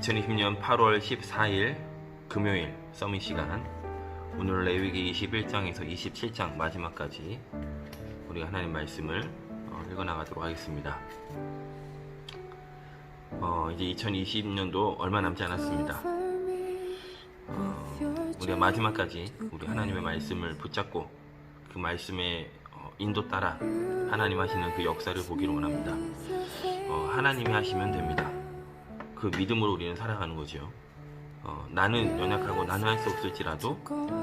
2020년 8월 14일 금요일 서밋 시간 오늘 레위기 21장에서 27장 마지막까지 우리가 하나님 말씀을 어, 읽어나가도록 하겠습니다. 어, 이제 2020년도 얼마 남지 않았습니다. 어, 우리가 마지막까지 우리 하나님의 말씀을 붙잡고 그 말씀의 어, 인도 따라 하나님 하시는 그 역사를 보기를 원합니다. 어, 하나님이 하시면 됩니다. 그 믿음으로 우리는 살아가는 거죠. 어, 나는 연약하고 나는 할 수 없을지라도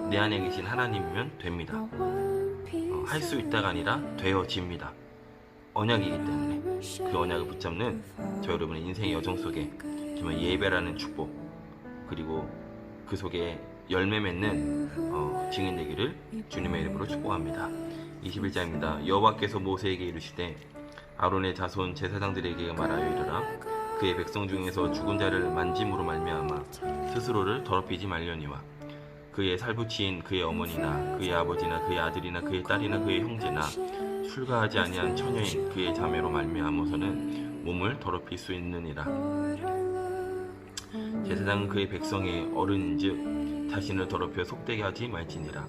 내 안에 계신 하나님이면 됩니다. 어, 할수 있다가 아니라 되어집니다. 언약이기 때문에 그 언약을 붙잡는 저 여러분의 인생의 여정 속에 정말 예배라는 축복 그리고 그 속에 열매 맺는 어, 증인 되기를 주님의 이름으로 축복합니다. 21장입니다. 여호와께서 모세에게 이르시되 아론의 자손 제사장들에게 말하여 이르라 그의 백성 중에서 죽은 자를 만짐으로 말미암아 스스로를 더럽히지 말려니와 그의 살부치인 그의 어머니나 그의 아버지나 그의 아들이나 그의 딸이나 그의 형제나 출가하지 아니한 처녀인 그의 자매로 말미암아서는 몸을 더럽힐 수 있느니라. 제사장은 그의 백성의 어른인즉 자신을 더럽혀 속되게 하지 말지니라.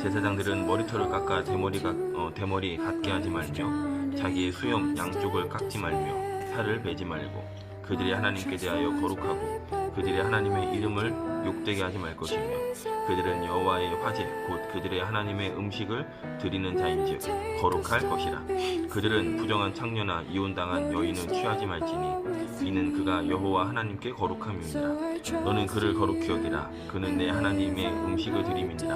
제사장들은 머리털을 깎아 대머리 가 어, 대머리 같게 하지 말며 자기의 수염 양쪽을 깎지 말며 살을 베지 말고 그들이 하나님께 대하여 거룩하고 그들이 하나님의 이름을 욕되게 하지 말 것이며 그들은 여호와의 화제 곧 그들의 하나님의 음식을 드리는 자인즉 거룩할 것이라. 그들은 부정한 창녀나 이혼당한 여인은 취하지 말지니 이는 그가 여호와 하나님께 거룩함이니라. 너는 그를 거룩히 여기라. 그는 내 하나님의 음식을 드림이니라.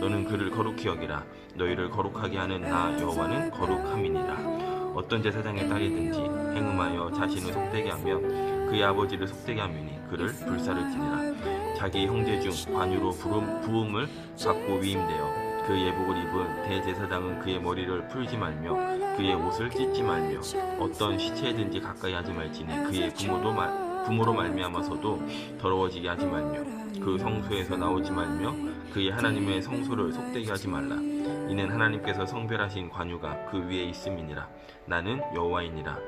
너는 그를 거룩히 여기라. 너희를 거룩하게 하는 나 여호와는 거룩함이니라 어떤 제사장의 딸이든지 행음하여 자신을 속되게 하면 그의 아버지를 속되게 하미니 그를 불사를 지니라. 자기 형제 중 관유로 부름, 부음을 받고 위임되어 그 예복을 입은 대제사장은 그의 머리를 풀지 말며 그의 옷을 찢지 말며 어떤 시체든지 가까이 하지 말지니 그의 부모도 말, 부모로 말미암아서도 더러워지게 하지 말며 그 성소에서 나오지 말며 그의 하나님의 성소를 속되게 하지 말라 이는 하나님께서 성별하신 관유가 그 위에 있음이니라. 나는 여호와이니라.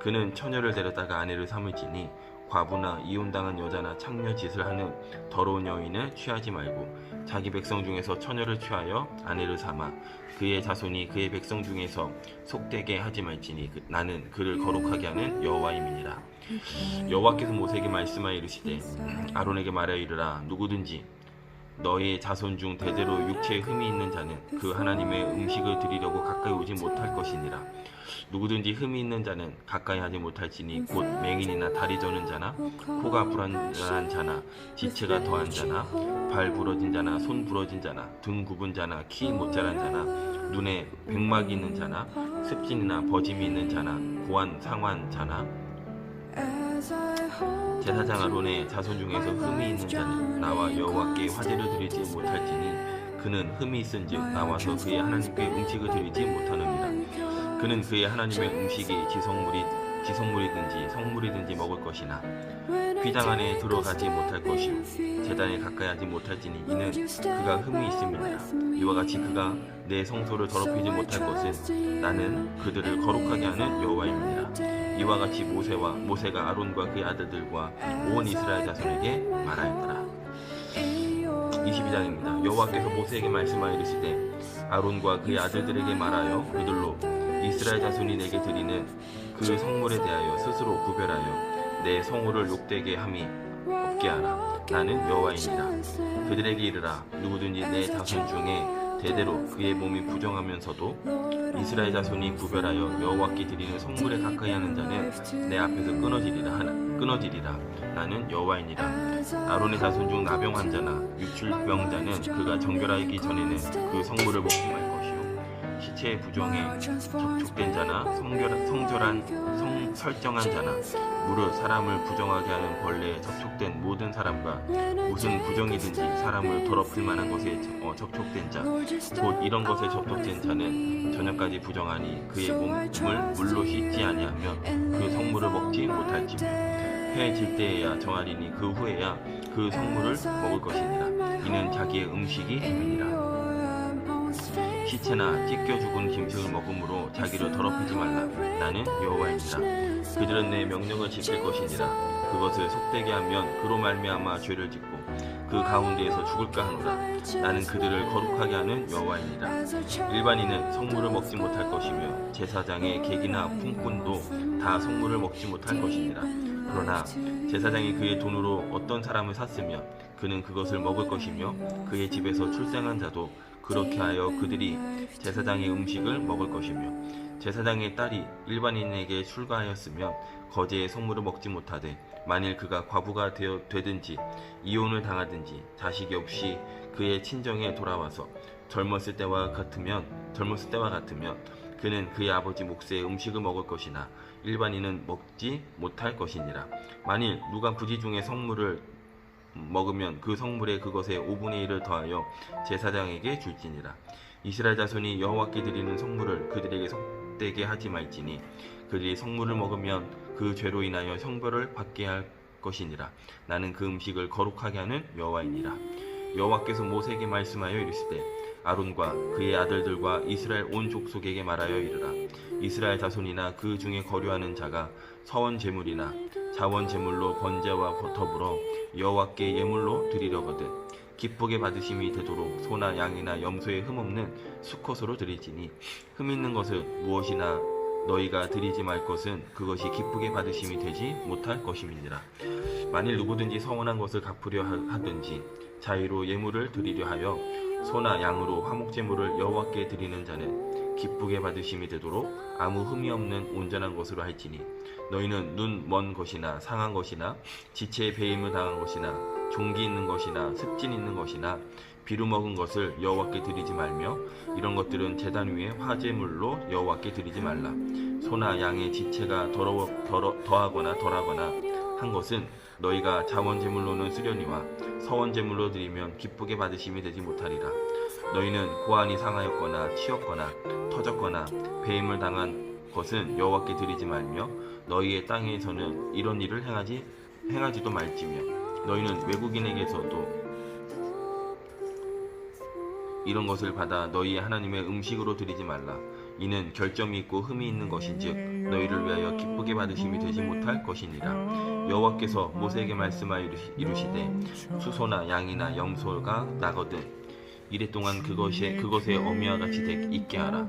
그는 처녀를 데려다가 아내를 삼을지니 과부나 이혼당한 여자나 창녀 짓을 하는 더러운 여인을 취하지 말고 자기 백성 중에서 처녀를 취하여 아내를 삼아 그의 자손이 그의 백성 중에서 속되게 하지 말지니 그- 나는 그를 거룩하게 하는 여호와임이니라. 여호와께서 모세에게 말씀하여 이르시되 아론에게 말하여 이르라. 누구든지 너의 자손 중 대대로 육체에 흠이 있는 자는 그 하나님의 음식을 드리려고 가까이 오지 못할 것이니라. 누구든지 흠이 있는 자는 가까이 하지 못할지니 곧 맹인이나 다리 저는 자나 코가 불안한 자나 지체가 더한 자나 발 부러진 자나 손 부러진 자나 등 굽은 자나 키 못 자란 자나 눈에 백막이 있는 자나 습진이나 버짐이 있는 자나 고환 상환 자나 제사장 아론의 자손 중에서 흠이 있는 자는 나와 여호와께 화제를 드리지 못할지니 그는 흠이 있은즉 나와서 그의 하나님께 음식을 드리지 못하느니라. 그는 그의 하나님의 음식이 지성물이 지성물이든지 성물이든지 먹을 것이나 휘장 안에 들어가지 못할 것이요 제단에 가까이 하지 못할지니 이는 그가 흠이 있음이니라 이와 같이 그가 내 성소를 더럽히지 못할 것은 나는 그들을 거룩하게 하는 여호와입니다 이와 같이 모세와 모세가 아론과 그의 아들들과 온 이스라엘 자손에게 말하였더라. 22장입니다. 여호와께서 모세에게 말씀하여 이르시되 아론과 그의 아들들에게 말하여 그들로 이스라엘 자손이 내게 드리는 그 성물에 대하여 스스로 구별하여 내 성호를 욕되게 함이 없게 하라. 나는 여호와이니라. 그들에게 이르라. 누구든지 내 자손 중에 대대로 그의 몸이 부정하면서도 이스라엘 자손이 구별하여 여호와께 드리는 성물에 가까이 하는 자는 내 앞에서 끊어지리라 끊어지리라. 나는 여호와이니라. 아론의 자손 중 나병 환자나 유출병자는 그가 정결하기 전에는 그 성물을 먹지 말 것이요. 시체의 부정에 접촉된 자나 성결, 성절한 성, 설정한 자나 무릇 사람을 부정하게 하는 벌레에 접촉된 모든 사람과 무슨 부정이든지 사람을 더럽힐 만한 것에 어, 접촉된 자 곧 이런 것에 접촉된 자는 저녁까지 부정하니 그의 몸을 물로 씻지 아니하면 그 성물을 먹지 못할지며 해 질 때에야 정하리니 그 후에야 그 성물을 먹을 것이니라. 이는 자기의 음식이 됨이니라 시체나 찢겨 죽은 짐승을 먹음으로 자기를 더럽히지 말라. 나는 여호와이니라 그들은 내 명령을 지킬 것이니라. 그것을 속되게 하면 그로 말미암아 죄를 짓고 그 가운데에서 죽을까 하노라. 나는 그들을 거룩하게 하는 여호와이니라. 일반인은 성물을 먹지 못할 것이며 제사장의 객이나 품꾼도 다 성물을 먹지 못할 것이니라. 그러나 제사장이 그의 돈으로 어떤 사람을 샀으면 그는 그것을 먹을 것이며 그의 집에서 출생한 자도 그렇게 하여 그들이 제사장의 음식을 먹을 것이며 제사장의 딸이 일반인에게 출가하였으면 거제의 성물을 먹지 못하되 만일 그가 과부가 되어 되든지 이혼을 당하든지 자식이 없이 그의 친정에 돌아와서 젊었을 때와 같으면 젊었을 때와 같으면 그는 그의 아버지 몫의 음식을 먹을 것이나 일반인은 먹지 못할 것이니라. 만일 누가 부지 중에 성물을 먹으면 그 성물에 그것의 5분의 1을 더하여 제사장에게 줄지니라. 이스라엘 자손이 여호와께 드리는 성물을 그들에게 속되게 하지 말지니 그들이 성물을 먹으면 그 죄로 인하여 형벌을 받게 할 것이니라. 나는 그 음식을 거룩하게 하는 여호와이니라. 여호와께서 모세에게 말씀하여 이르시되 아론과 그의 아들들과 이스라엘 온 족속에게 말하여 이르라. 이스라엘 자손이나 그 중에 거류하는 자가 서원 제물이나 자원 제물로 번제와 더불어 여호와께 예물로 드리려거든 기쁘게 받으심이 되도록 소나 양이나 염소에 흠 없는 수컷으로 드리지니 흠 있는 것을 무엇이나 너희가 드리지 말 것은 그것이 기쁘게 받으심이 되지 못할 것임이니라. 만일 누구든지 서원한 것을 갚으려 하- 하든지 자유로 예물을 드리려 하여 소나 양으로 화목제물을 여호와께 드리는 자는 기쁘게 받으심이 되도록 아무 흠이 없는 온전한 것으로 할지니 너희는 눈 먼 것이나 상한 것이나 지체에 배임을 당한 것이나 종기 있는 것이나 습진 있는 것이나 비루 먹은 것을 여호와께 드리지 말며 이런 것들은 제단 위에 화제물로 여호와께 드리지 말라. 소나 양의 지체가 더러워 더러, 더하거나 덜하거나 한 것은 너희가 자원 제물로는 쓰려니와 서원 제물로 드리면 기쁘게 받으심이 되지 못하리라. 너희는 고안이 상하였거나 치였거나 터졌거나 배임을 당한 것은 여호와께 드리지 말며 너희의 땅에서는 이런 일을 행하지 행하지도 말지며 너희는 외국인에게서도 이런 것을 받아 너희의 하나님의 음식으로 드리지 말라. 이는 결점이 있고 흠이 있는 것인즉 너희를 위하여 기쁘게 받으심이 되지 못할 것이니라. 여호와께서 모세에게 말씀하여 이르시되 수소나 양이나 염소가 나거든 이래 동안 그것에 그것의 어미와 같이 되- 있게 하라.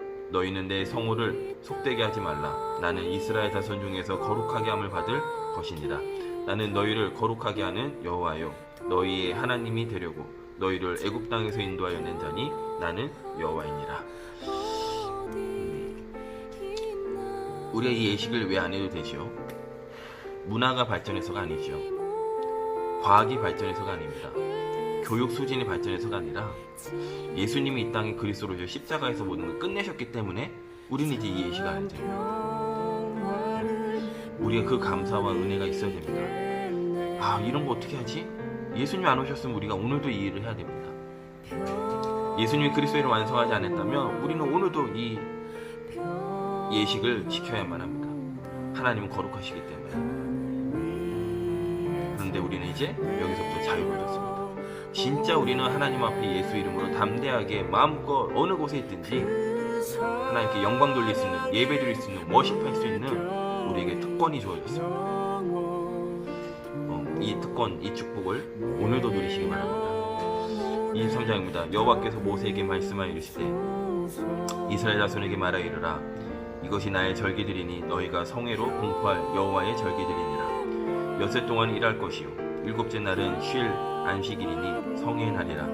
너희는 내 성호를 속되게 하지 말라. 나는 이스라엘 자손 중에서 거룩하게 함을 받을 것이니라. 나는 너희를 거룩하게 하는 여호와요. 너희의 하나님이 되려고 너희를 애굽 땅에서 인도하여 낸 자니 나는 여호와이니라. 우리가 이 예식을 왜 안 해도 되죠? 문화가 발전해서가 아니죠. 과학이 발전해서가 아닙니다. 교육 수준이 발전해서가 아니라 예수님이 이 땅에 그리스도로 오셔 십자가에서 모든 걸 끝내셨기 때문에 우리는 이제 이 예식을 안 돼요. 우리가 그 감사와 은혜가 있어야 됩니다. 아 이런 거 어떻게 하지? 예수님 안 오셨으면 우리가 오늘도 이 일을 해야 됩니다. 예수님이 그리스도를 완성하지 않았다면 우리는 오늘도 이 예식을 지켜야만 합니다. 하나님은 거룩하시기 때문에. 그런데 우리는 이제 여기서부터 자유를 얻었습니다. 진짜 우리는 하나님 앞에 예수 이름으로 담대하게 마음껏 어느 곳에 있든지 하나님께 영광 돌릴 수 있는 예배 드릴 수 있는 워십할 수 있는 우리에게 특권이 주어졌습니다. 어, 이 특권, 이 축복을 오늘도 누리시기 바랍니다. 23장입니다. 여호와께서 모세에게 말씀하여 이르시되 이스라엘 자손에게 말하여 이르라 이것이 나의 절기들이니 너희가 성회로 공포할 여호와의 절기들이니라 엿새 동안 일할 것이요 일곱째 날은 쉴 안식일이니 성의 날이라.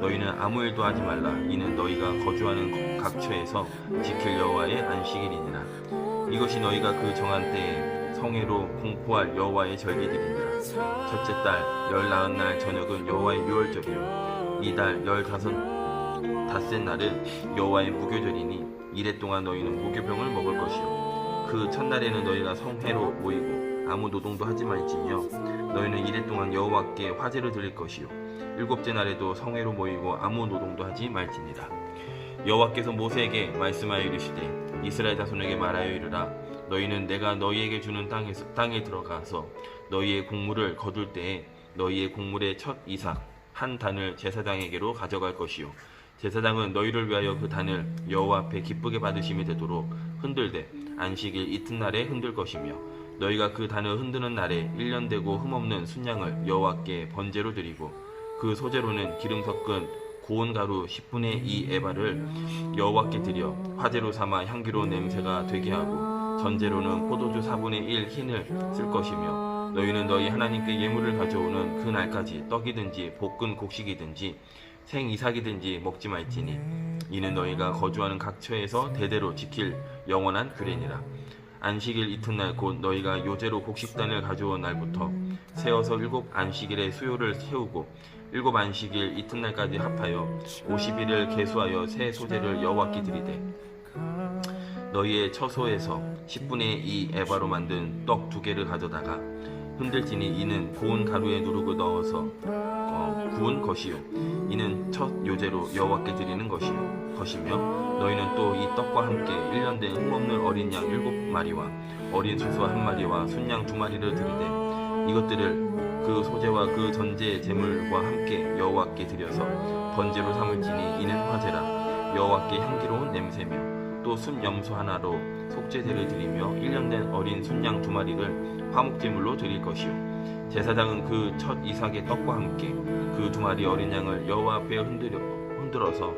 너희는 아무 일도 하지 말라. 이는 너희가 거주하는 각처에서 지킬 여호와의 안식일이니라. 이것이 너희가 그 정한 때에 성회로 공포할 여호와의 절기들이니라. 첫째 달 열나흔 날 저녁은 여호와의 유월절이요. 이 달 열다섯 닷새 날은 여호와의 무교절이니 이래 동안 너희는 무교병을 먹을 것이요. 그 첫날에는 너희가 성회로 모이고 아무 노동도 하지 말지며 너희는 이래 동안 여호와께 화제를 드릴 것이요. 일곱째 날에도 성회로 모이고 아무 노동도 하지 말지니라. 여호와께서 모세에게 말씀하여 이르시되 이스라엘 자손에게 말하여 이르라. 너희는 내가 너희에게 주는 땅에서 땅에 들어가서 너희의 곡물을 거둘 때에 너희의 곡물의 첫 이삭 한 단을 제사장에게로 가져갈 것이요. 제사장은 너희를 위하여 그 단을 여호와 앞에 기쁘게 받으심이 되도록 흔들되 안식일 이튿날에 흔들 것이며 너희가 그 단을 흔드는 날에 1년 되고 흠없는 순양을 여호와께 번제로 드리고 그 소재로는 기름 섞은 고운 가루 10분의 2 에바를 여호와께 드려 화제로 삼아 향기로운 냄새가 되게 하고 전제로는 포도주 4분의 1 흰을 쓸 것이며 너희는 너희 하나님께 예물을 가져오는 그 날까지 떡이든지 볶은 곡식이든지 생 이삭이든지 먹지 말지니 이는 너희가 거주하는 각 처에서 대대로 지킬 영원한 규례니라 안식일 이튿날 곧 너희가 요제로 곡식단을 가져온 날부터 세어서 일곱 안식일의 수요를 세우고 일곱 안식일 이튿날까지 합하여 50일을 계수하여 새 소재를 여호와께 드리되 너희의 처소에서 10분의 2 에바로 만든 떡 두 개를 가져다가 흔들지니 이는 고운 가루에 누르고 넣어서 어, 구운 것이요. 이는 첫 요제로 여호와께 드리는 것이요 것이며 너희는 또 이 떡과 함께 1년 된 흠없는 어린 양 일곱 마리와 어린 수수 한 마리와 순양 두 마리를 드리되 이것들을 그 소재와 그 전제 제물과 함께 여호와께 드려서 번제로 삼을지니 이는 화제라. 여호와께 향기로운 냄새며 또 순염소 하나로 속죄제를 드리며 1년 된 어린 순양 두 마리를 화목제물로 드릴 것이요. 제사장은 그 첫 이삭의 떡과 함께 그 두 마리 어린 양을 여호와 앞에 흔들어, 흔들어서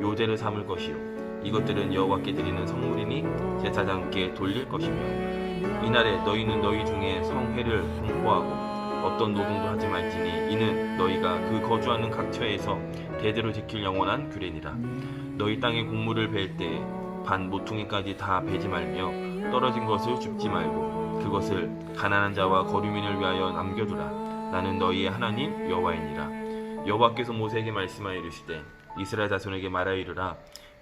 요제를 삼을 것이요. 이것들은 여호와께 드리는 성물이니 제사장께 돌릴 것이며 이날에 너희는 너희 중에 성회를 공포하고 어떤 노동도 하지 말지니 이는 너희가 그 거주하는 각 처에서 대대로 지킬 영원한 규례니라. 너희 땅의 곡물을 벨 때 반 모퉁이까지 다 베지 말며 떨어진 것을 줍지 말고 그것을 가난한 자와 거류민을 위하여 남겨두라. 나는 너희의 하나님 여호와이니라. 여호와께서 모세에게 말씀하여 이르시되 이스라엘 자손에게 말하여 이르라.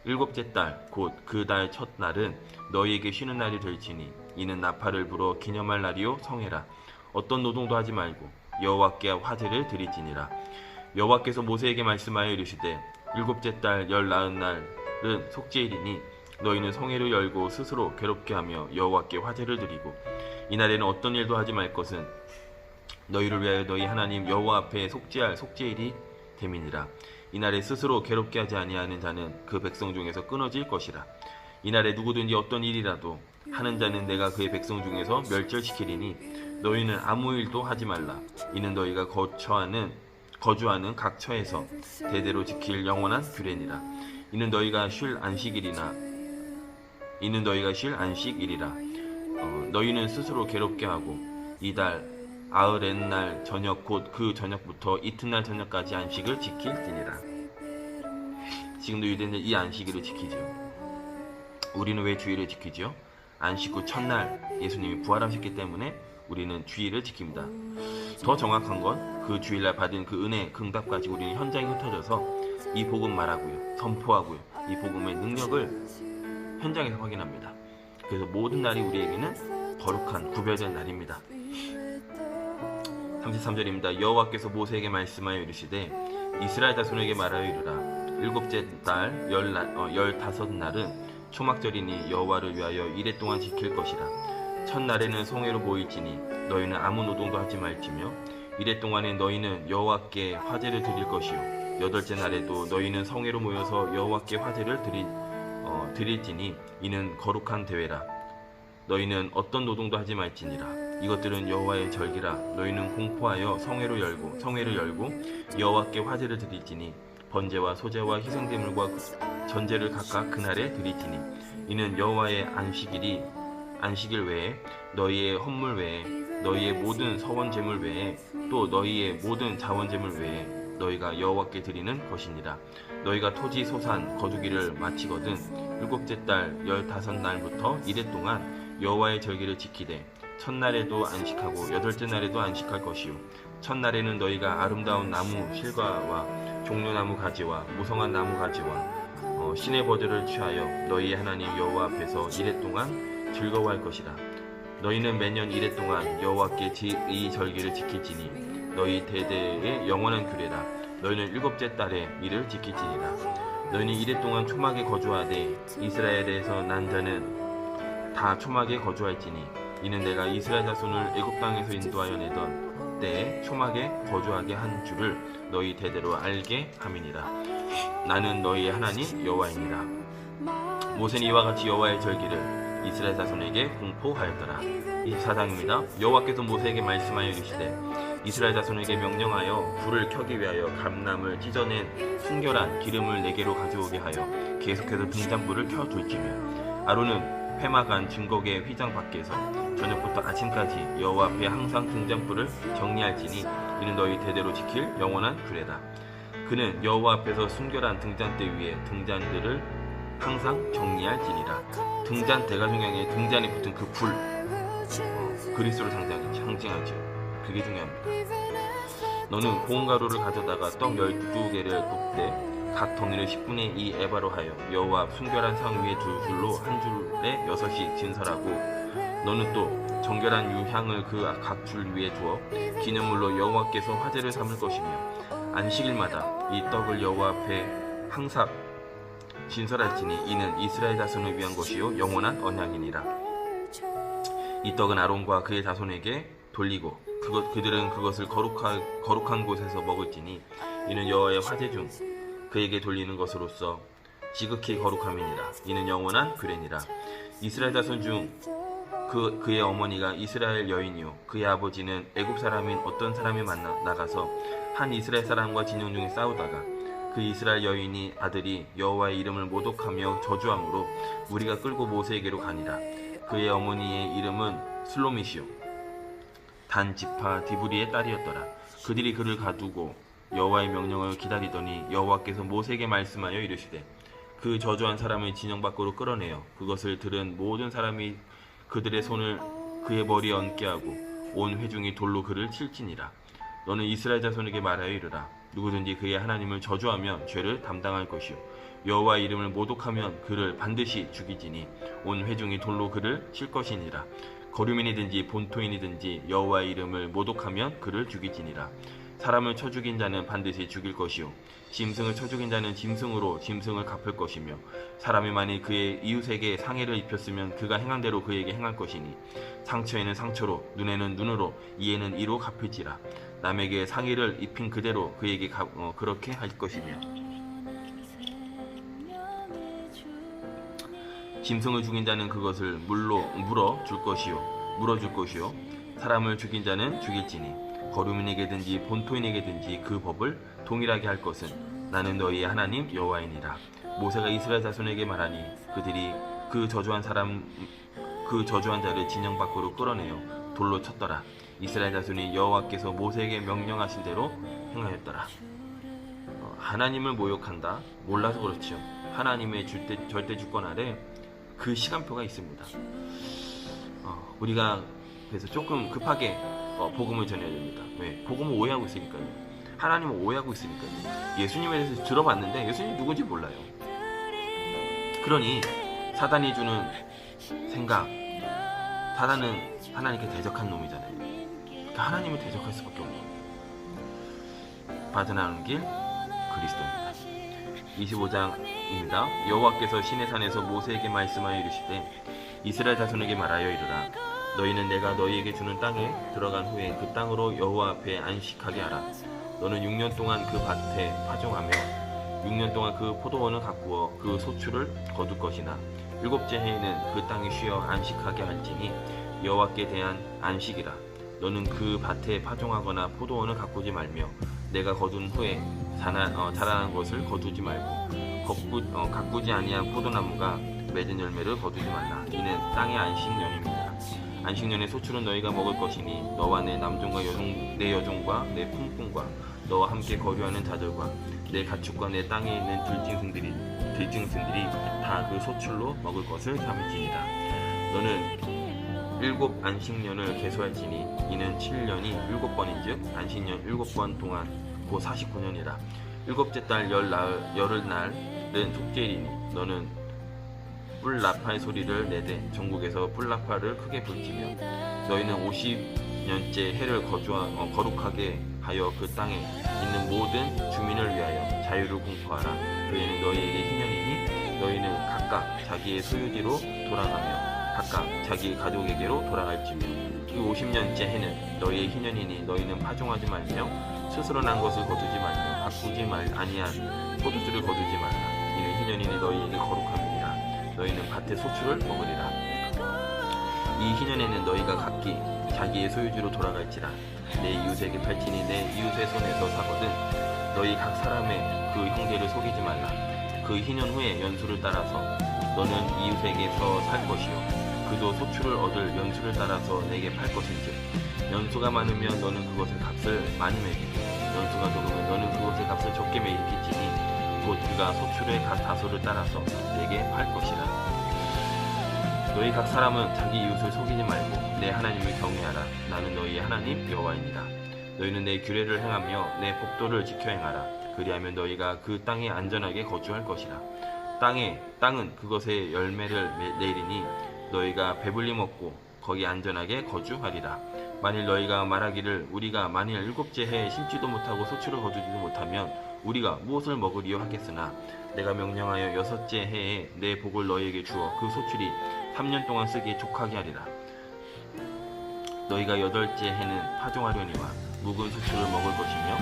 일곱째 달 곧 그 달 첫 날은 너희에게 쉬는 날이 될지니 이는 나팔을 불어 기념할 날이요 성해라. 어떤 노동도 하지 말고 여호와께 화제를 드리지니라. 여호와께서 모세에게 말씀하여 이르시되 일곱째 달 열 나흔 날은 속죄일이니 너희는 성회를 열고 스스로 괴롭게 하며 여호와께 화제를 드리고 이날에는 어떤 일도 하지 말 것은 너희를 위하여 너희 하나님 여호와 앞에 속죄할 속죄일이 됨이니라. 이날에 스스로 괴롭게 하지 아니하는 자는 그 백성 중에서 끊어질 것이라. 이날에 누구든지 어떤 일이라도 하는 자는 내가 그의 백성 중에서 멸절시키리니 너희는 아무 일도 하지 말라. 이는 너희가 거처하는 거주하는 각 처에서 대대로 지킬 영원한 규례니라. 이는 너희가 쉴 안식일이나 이는 너희가 쉴 안식일이라. 어, 너희는 스스로 괴롭게 하고 이달 아흐렛 날 저녁 곧 그 저녁부터 이튿날 저녁까지 안식을 지킬지니라 지금도 유대인들 이 안식일을 지키죠 우리는 왜 주일을 지키죠? 안식 후 첫날 예수님이 부활하셨기 때문에 우리는 주일을 지킵니다 더 정확한 건 그 주일날 받은 그 은혜 가지고 우리는 현장에 흩어져서 이 복음 말하고요 선포하고요 이 복음의 능력을 현장에서 확인합니다. 그래서 모든 날이 우리에게는 거룩한 구별된 날입니다. 33절입니다. 여호와께서 모세에게 말씀하여 이르시되 이스라엘 자손에게 말하여 이르라. 일곱째 달 열, 어, 열다섯 날은 초막절이니 여호와를 위하여 이래 동안 지킬 것이라. 첫날에는 성회로 모일지니 너희는 아무 노동도 하지 말지며 이래 동안에 너희는 여호와께 화제를 드릴 것이요. 여덟째 날에도 너희는 성회로 모여서 여호와께 화제를 드릴 어, 드릴지니 이는 거룩한 대회라. 너희는 어떤 노동도 하지 말지니라 이것들은 여호와의 절기라. 너희는 공포하여 성회로 열고 성회를 열고 여호와께 화제를 드릴지니 번제와 소제와 희생제물과 전제를 각각 그날에 드릴지니. 이는 여호와의 안식일이 안식일 외에 너희의 헌물 외에 너희의 모든 서원 제물 외에 또 너희의 모든 자원 제물 외에 너희가 여호와께 드리는 것이니라. 너희가 토지 소산 거두기를 마치거든 일곱째 달 열다섯 날부터 이래 동안 여호와의 절기를 지키되 첫날에도 안식하고 여덟째 날에도 안식할 것이요. 첫날에는 너희가 아름다운 나무 실과와 종려나무 가지와 무성한 나무 가지와 어, 신의 버들을 취하여 너희 하나님 여호와 앞에서 이래 동안 즐거워할 것이라. 너희는 매년 이래 동안 여호와께 지- 이 절기를 지킬지니 너희 대대의 영원한 규례라. 너희는 일곱째 달에 이를 지킬지니라. 너희는 이래 동안 초막에 거주하되 이스라엘에서 난 자는 다 초막에 거주할지니 이는 내가 이스라엘 자손을 애굽 땅에서 인도하여 내던 때에 초막에 거주하게 한 줄을 너희 대대로 알게 함이니라. 나는 너희의 하나님 여호와이니라. 모세는 이와 같이 여호와의 절기를 이스라엘 자손에게 공포하였더라. 24장입니다. 여호와께서 모세에게 말씀하여 이르시되 이스라엘 자손에게 명령하여 불을 켜기 위하여 감람을 찢어낸 순결한 기름을 네개로 가져오게 하여 계속해서 등잔불을 켜둘지며 아론은 회막한 증거계 휘장 밖에서 저녁부터 아침까지 여호와 앞에 항상 등잔불을 정리할지니 이는 너희 대대로 지킬 영원한 규례다. 그는 여호와 앞에서 순결한 등잔대 위에 등잔들을 항상 정리할지니라. 등잔 대가중앙에 등잔에 붙은 그 불, 어, 그리스도를 상징하죠. 그게 중요합니다. 너는 고운 가루를 가져다가 떡 12개를 굽되 각 덩이를 10분의 2 에바로 하여 여호와 앞 순결한 상 위에 두 줄로 한 줄에 여섯이 진설하고 너는 또 정결한 유향을 그 각 줄 위에 두어 기념물로 여호와께서 화제를 삼을 것이며 안식일마다 이 떡을 여호와 앞에 항상 진설할지니 이는 이스라엘 자손을 위한 것이요 영원한 언약이니라. 이 떡은 아론과 그의 자손에게 돌리고 그것 그들은 그것을 거룩한 거룩한 곳에서 먹을지니 이는 여호와의 화제 중 그에게 돌리는 것으로서 지극히 거룩함이니라. 이는 영원한 규례니라. 이스라엘 자손 중 그 그의 어머니가 이스라엘 여인이요. 그의 아버지는 애굽 사람인 어떤 사람이 만나 나가서 한 이스라엘 사람과 진영 중에 싸우다가 그 이스라엘 여인이 아들이 여호와의 이름을 모독하며 저주함으로 우리가 끌고 모세에게로 가니라. 그의 어머니의 이름은 슬로미시요. 단 지파 디브리의 딸이었더라. 그들이 그를 가두고 여호와의 명령을 기다리더니 여호와께서 모세에게 말씀하여 이르시되 그 저주한 사람을 진영 밖으로 끌어내어 그것을 들은 모든 사람이 그들의 손을 그의 머리에 얹게 하고 온 회중이 돌로 그를 칠지니라. 너는 이스라엘 자손에게 말하여 이르라. 누구든지 그의 하나님을 저주하면 죄를 담당할 것이요. 여호와의 이름을 모독하면 그를 반드시 죽이지니 온 회중이 돌로 그를 칠 것이니라. 거류민이든지 본토인이든지 여호와의 이름을 모독하면 그를 죽이지니라. 사람을 쳐 죽인 자는 반드시 죽일 것이요 짐승을 쳐 죽인 자는 짐승으로 짐승을 갚을 것이며 사람이 만일 그의 이웃에게 상해를 입혔으면 그가 행한 대로 그에게 행할 것이니 상처에는 상처로 눈에는 눈으로 이에는 이로 갚을지라. 남에게 상해를 입힌 그대로 그에게 가- 어, 그렇게 할 것이며. 짐승을 죽인 자는 그것을 물로 물어 줄 것이요 물어 줄 것이요. 사람을 죽인 자는 죽일지니 거류민에게든지 본토인에게든지 그 법을 동일하게 할 것은 나는 너희의 하나님 여호와이니라. 모세가 이스라엘 자손에게 말하니 그들이 그 저주한 사람 그 저주한 자를 진영 밖으로 끌어내어 돌로 쳤더라. 이스라엘 자손이 여호와께서 모세에게 명령하신 대로 행하였더라. 어, 하나님을 모욕한다. 몰라서 그렇지요. 하나님의 절대, 절대 주권 아래 그 시간표가 있습니다. 어, 우리가 그래서 조금 급하게 어, 복음을 전해야 됩니다. 왜? 복음을 오해하고 있으니까요. 하나님을 오해하고 있으니까요. 예수님에 대해서 들어봤는데 예수님 누군지 몰라요. 그러니 사단이 주는 생각, 사단은 하나님께 대적한 놈이잖아요. 그러니까 하나님을 대적할 수밖에 없는 거예요. 빠져나오는 길 그리스도입니다. 25장입니다. 여호와께서 시내 산에서 모세에게 말씀하여 이르시되 이스라엘 자손에게 말하여 이르라 너희는 내가 너희에게 주는 땅에 들어간 후에 그 땅으로 여호와 앞에 안식하게 하라. 너는 6년 동안 그 밭에 파종하며 6년 동안 그 포도원을 가꾸어 그 소출을 거둘 것이나 일곱째 해에는 그 땅이 쉬어 안식하게 할지니 여호와께 대한 안식이라. 너는 그 밭에 파종하거나 포도원을 가꾸지 말며 내가 거둔 후에 자라, 어, 자라난 것을 거두지 말고 걷구, 어, 가꾸지 아니한 포도나무가 맺은 열매를 거두지 말라. 이는 땅의 안식년입니다 안식년의 소출은 너희가 먹을 것이니 너와 내 남종과 여종 내 여종과 내 품꾼과 너와 함께 거류하는 자들과 내 가축과 내 땅에 있는 들짐승들이 들짐승들이 다 그 소출로 먹을 것을 삼을지니라. 너는 일곱 안식년을 계수할지니 이는 7년이 일곱 번인즉 안식년 일곱 번 동안 곧 49년이라. 일곱째 달 열 나흘 열흘 날은 속죄일이니 너는 뿔나팔 소리를 내되 전국에서 뿔나팔을 크게 불지며 너희는 50년째 해를 거주하, 어, 거룩하게 하여 그 땅에 있는 모든 주민을 위하여 자유를 공포하라. 그에는 너희에게 희년이니 너희는 각각 자기의 소유지로 돌아가며 각각 자기 가족에게로 돌아갈지며 그 50년째 해는 너희의 희년이니 너희는 파종하지 말며 스스로 난 것을 거두지 말며 바꾸지 말 아니한 포도주를 거두지 말라. 이는 희년이니 너희에게 거룩함이니라 너희는 밭의 소출을 먹으리라. 이 희년에는 너희가 각기 자기의 소유지로 돌아갈지라. 내 이웃에게 팔지니 내 이웃의 손에서 사거든 너희 각 사람의 그 형제를 속이지 말라. 그 희년 후에 연수를 따라서 너는 이웃에게서 살 것이요. 그도 소출을 얻을 연수를 따라서 내게 팔 것인즉 연수가 많으면 너는 그것의 값을 많이 매기고 연수가 적으면 너는 그것의 값을 적게 매기지니 곧 그가 소출의 각 다소를 따라서 내게 팔 것이라. 너희 각 사람은 자기 이웃을 속이지 말고 내 하나님을 경외하라. 나는 너희의 하나님 여호와이니라 너희는 내 규례를 행하며 내 법도를 지켜 행하라. 그리하면 너희가 그 땅에 안전하게 거주할 것이라. 땅에 땅은 그것의 열매를 매- 내리니 너희가 배불리 먹고 거기 안전하게 거주하리라. 만일 너희가 말하기를 우리가 만일 일곱째 해에 심지도 못하고 소출을 거두지도 못하면 우리가 무엇을 먹으리요 하겠으나 내가 명령하여 여섯째 해에 내 복을 너희에게 주어 그 소출이 3년 동안 쓰기에 족하게 하리라. 너희가 여덟째 해는 파종하려니와 묵은 소출을 먹을 것이며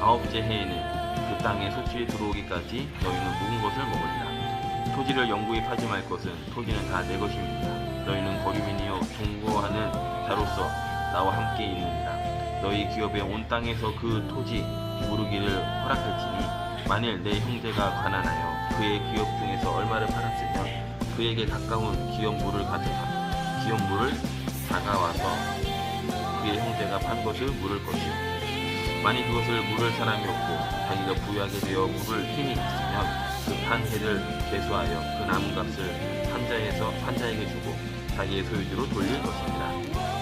아홉째 해에는 그 땅에 소출이 들어오기까지 너희는 묵은 것을 먹으리라. 토지를 영구히 파지 말 것은 토지는 다 내 것입니다. 너희는 거류민이여 동거하는 자로서 나와 함께 있느니라 너희 기업에 온 땅에서 그 토지 무르기를 허락할지니 만일 내 형제가 가난하여 그의 기업 중에서 얼마를 팔았으면 그에게 가까운 기업물을 가져다 기업물을 다가와서 그의 형제가 판 것을 물을 것이요 만일 그것을 물을 사람이 없고 자기가 부유하게 되어 물을 힘이 있으면 그판 해를 계수하여 그 남은 값을 산자에서 산자에게 주고 자기의 소유지로 돌릴 것입니다.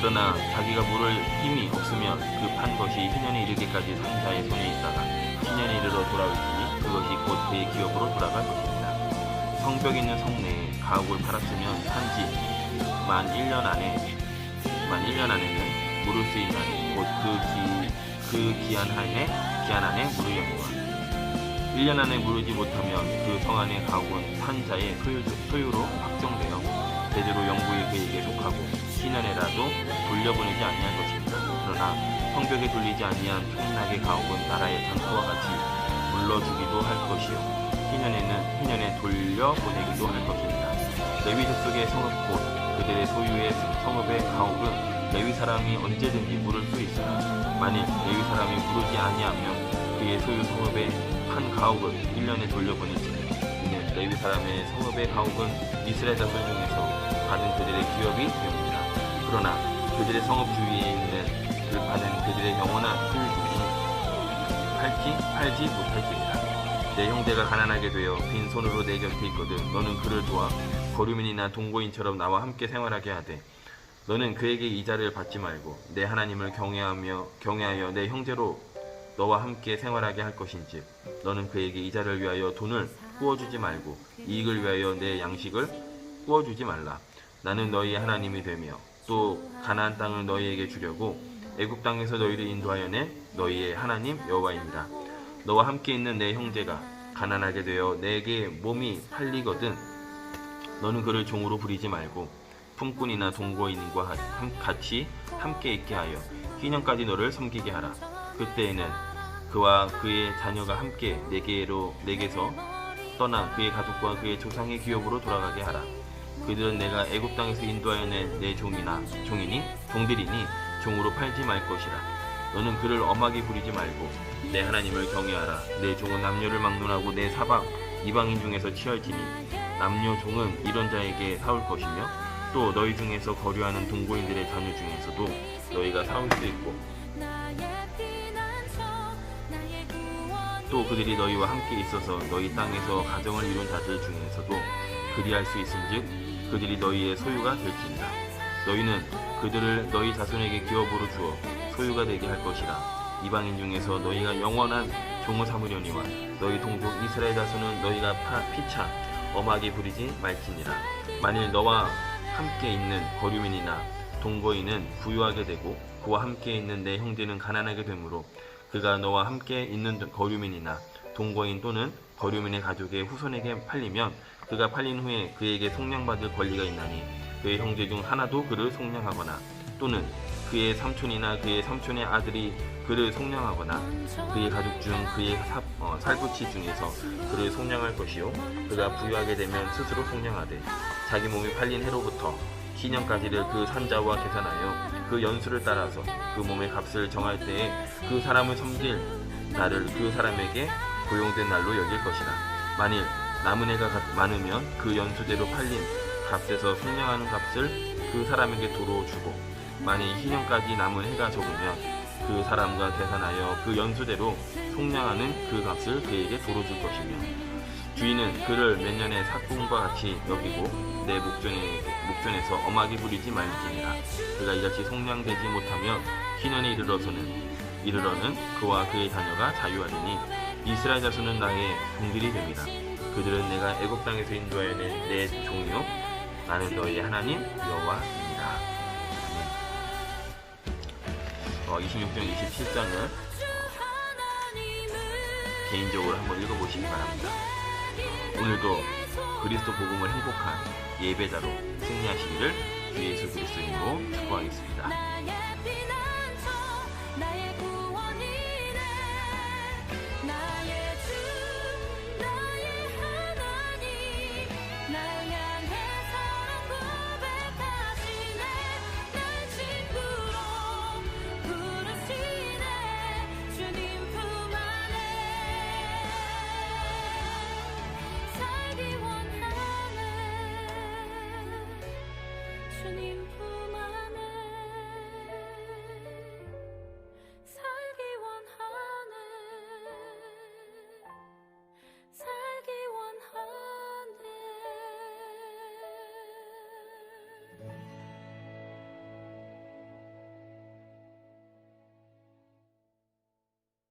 그러나 자기가 물을 힘이 없으면 그 판 것이 희년에 이르기까지 산자의 손에 있다가 희년에 이르러 돌아올지니 그것이 곧 그의 기업으로 돌아갈 것입니다. 성벽 있는 성내에 가옥을 팔았으면 산지 만 1년 안에 만 1년 안에는 물을 수 있나니 곧그 그 기한 안에 기한 안에 물으려니와 1년 안에 물으지 못하면 그 성 안의 가옥은 산자의 소유, 소유로 확정되어 대대로 영구히 그에게 속하고 신년에라도 돌려보내지 아니할 것입니다. 그러나 성벽에 돌리지 아니한 평락의 가옥은 나라의 장터와 같이 물러주기도 할 것이요 희년에는 희년에 돌려보내기도 할 것입니다. 레위 족속의 성읍 곧 그들의 소유의 성읍의 가옥은 레위 사람이 언제든지 물을 수 있으나 만일 레위 사람이 물으지 아니하면 그의 소유 성읍의 한 가옥을 1년에 돌려보낼지니 이는 레위 사람의 성읍의 가옥은 이스라엘 자손 중에서 받은 그들의 기업이 되옵니다. 그러나 그들의 성읍 주위에 있는 들판은 그들의 영원한 소유주니 팔지 팔지 못할지니라. 내 형제가 가난하게 되어 빈손으로 내 곁에 있거든 너는 그를 도와 거류민이나 동거인처럼 나와 함께 생활하게 하되 너는 그에게 이자를 받지 말고 내 하나님을 경외하며 경외하여 내 형제로 너와 함께 생활하게 할 것인지 너는 그에게 이자를 위하여 돈을 구워주지 말고 이익을 위하여 내 양식을 구워주지 말라 나는 너희의 하나님이 되며 또 가나안 땅을 너희에게 주려고 애굽 땅에서 너희를 인도하여 내 너희의 하나님 여호와입니다 너와 함께 있는 내 형제가 가난하게 되어 내게 몸이 팔리거든 너는 그를 종으로 부리지 말고 품꾼이나 동거인과 함- 같이 함께 있게 하여 희년까지 너를 섬기게 하라. 그때에는 그와 그의 자녀가 함께 내게로 내게서 떠나 그의 가족과 그의 조상의 기업으로 돌아가게 하라. 그들은 내가 애굽 땅에서 인도하여 낸 내 종이나 종이니 종들이니 종으로 팔지 말 것이라. 너는 그를 엄하게 부리지 말고 내 하나님을 경외하라. 내 종은 남녀를 막론하고 내 사방 이방인 중에서 치열지니 남녀 종은 이런 자에게 사올 것이며 또 너희 중에서 거류하는 동거인들의 자녀 중에서도 너희가 사올 수 있고 또 그들이 너희와 함께 있어서 너희 땅에서 가정을 이룬 자들 중에서도 그리할 수 있은즉 그들이 너희의 소유가 될지니라. 너희는 그들을 너희 자손에게 기업으로 주어 소유가 되게 할 것이라. 이방인 중에서 너희가 영원한 종을 삼으려니와 너희 동족 이스라엘 자손은 너희가 파, 피차 엄하게 부리지 말지니라. 만일 너와 함께 있는 거류민이나 동거인은 부유하게 되고 그와 함께 있는 내 형제는 가난하게 되므로 그가 너와 함께 있는 거류민이나 동거인 또는 거류민의 가족의 후손에게 팔리면 그가 팔린 후에 그에게 속량받을 권리가 있나니 그의 형제 중 하나도 그를 속량하거나 또는 그의 삼촌이나 그의 삼촌의 아들이 그를 속량하거나 그의 가족 중 그의 사- 어, 살구치 중에서 그를 속량할 것이요. 그가 부유하게 되면 스스로 속량하되 자기 몸이 팔린 해로부터 희년까지를 그 산자와 계산하여 그 연수를 따라서 그 몸의 값을 정할 때에 그 사람을 섬길 날을 그 사람에게 고용된 날로 여길 것이라. 만일 남은 해가 가- 많으면 그 연수대로 팔린 값에서 속량하는 값을 그 사람에게 도로 주고 만일 희년까지 남은 해가 적으면 그 사람과 계산하여 그 연수대로 속량하는 그 값을 그에게 도로 줄 것이며 주인은 그를 몇 년의 사꾼과 같이 여기고 내 목전에, 목전에서 엄하게 부리지 말지니라. 그가 이같이 속량되지 못하면 희년에 이르러서는 이르러는 그와 그의 자녀가 자유하리니 이스라엘 자손은 나의 종들이 됩니다 그들은 내가 애굽 땅에서 인도하여 낸 내 종이요 나는 너희의 하나님 여호와입니다 어, 26장 27장은 개인적으로 한번 읽어보시기 바랍니다. 어, 오늘도 그리스도 복음을 행복한 예배자로 승리하시기를 주 예수 그리스도 이름으로 축복하겠습니다.